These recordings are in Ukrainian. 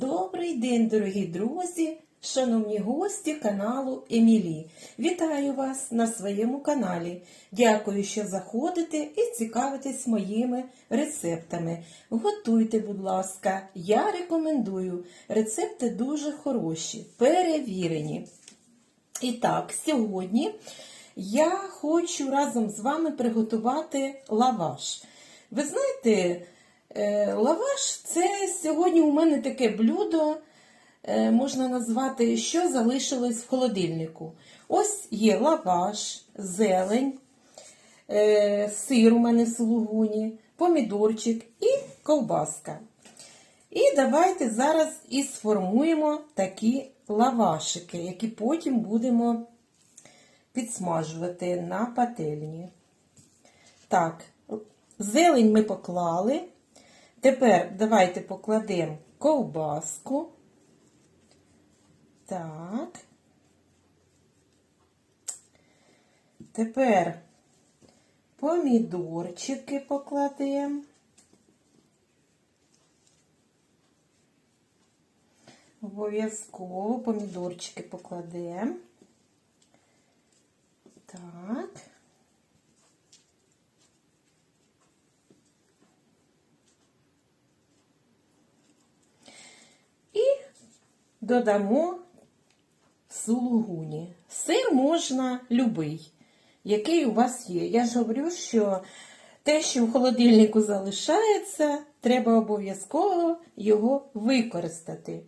Добрий день, дорогі друзі, шановні гості каналу Емілі. Вітаю вас на своєму каналі. Дякую, що заходите і цікавитесь моїми рецептами. Готуйте, будь ласка, я рекомендую. Рецепти дуже хороші, перевірені. І так, сьогодні я хочу разом з вами приготувати лаваш. Ви знаєте, лаваш це сьогодні у мене таке блюдо, е, можна назвати, що залишилось в холодильнику. Ось є лаваш, зелень, е, сир у мене в сулугуні, помідорчик і ковбаска. І давайте зараз і сформуємо такі лавашики, які потім будемо підсмажувати на пательні. Так, зелень ми поклали. Тепер давайте покладемо ковбаску. Так. Тепер помідорчики покладемо. Обов'язково помідорчики покладемо. Так. І додамо сулугуні. Сир можна любий, який у вас є. Я ж говорю, що те, що в холодильнику залишається, треба обов'язково його використати.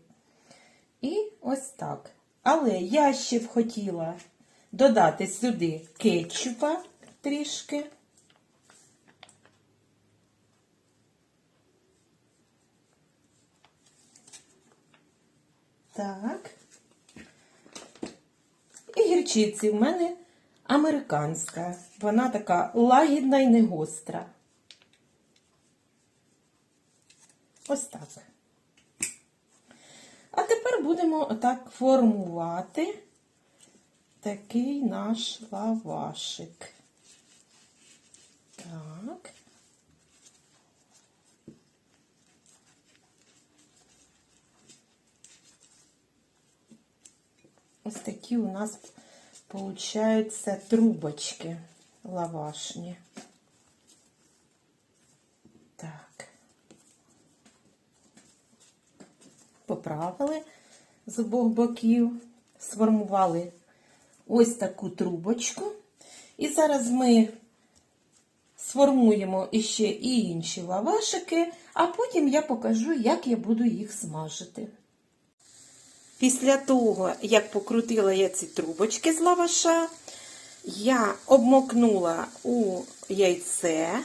І ось так. Але я ще б хотіла додати сюди кетчупа трішки. Так. І гірчиці в мене американська. Вона така лагідна і не гостра. Ось так. А тепер будемо отак формувати такий наш лавашик. Так. Ось такі у нас получаються трубочки лавашні. Так. Поправили з обох боків, сформували ось таку трубочку. І зараз ми сформуємо іще і інші лавашики, а потім я покажу, як я буду їх смажити. Після того, як покрутила я ці трубочки з лаваша, я обмокнула у яйце,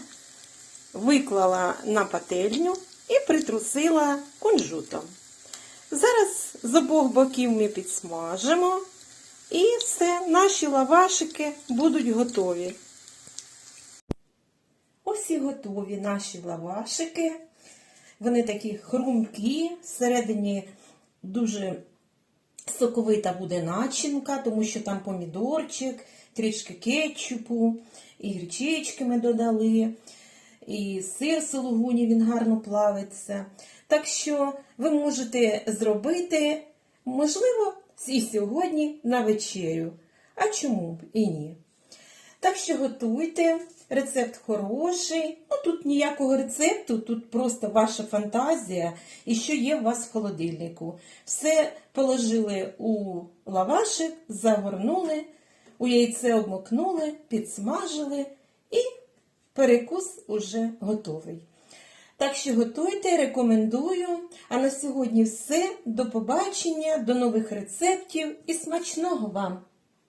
виклала на пательню і притрусила кунжутом. Зараз з обох боків ми підсмажимо, і все, наші лавашики будуть готові. Ось і готові наші лавашики. Вони такі хрумкі, всередині дуже соковита буде начинка, тому що там помідорчик, трішки кетчупу, і гірчички ми додали, і сир сулугуні, він гарно плавиться. Так що ви можете зробити, можливо, і сьогодні на вечерю. А чому б і ні? Так що готуйте, рецепт хороший. Ну тут ніякого рецепту, тут просто ваша фантазія і що є у вас в холодильнику. Все положили у лавашик, загорнули, у яйце обмокнули, підсмажили і перекус уже готовий. Так що готуйте, рекомендую. А на сьогодні все. До побачення, до нових рецептів і смачного вам!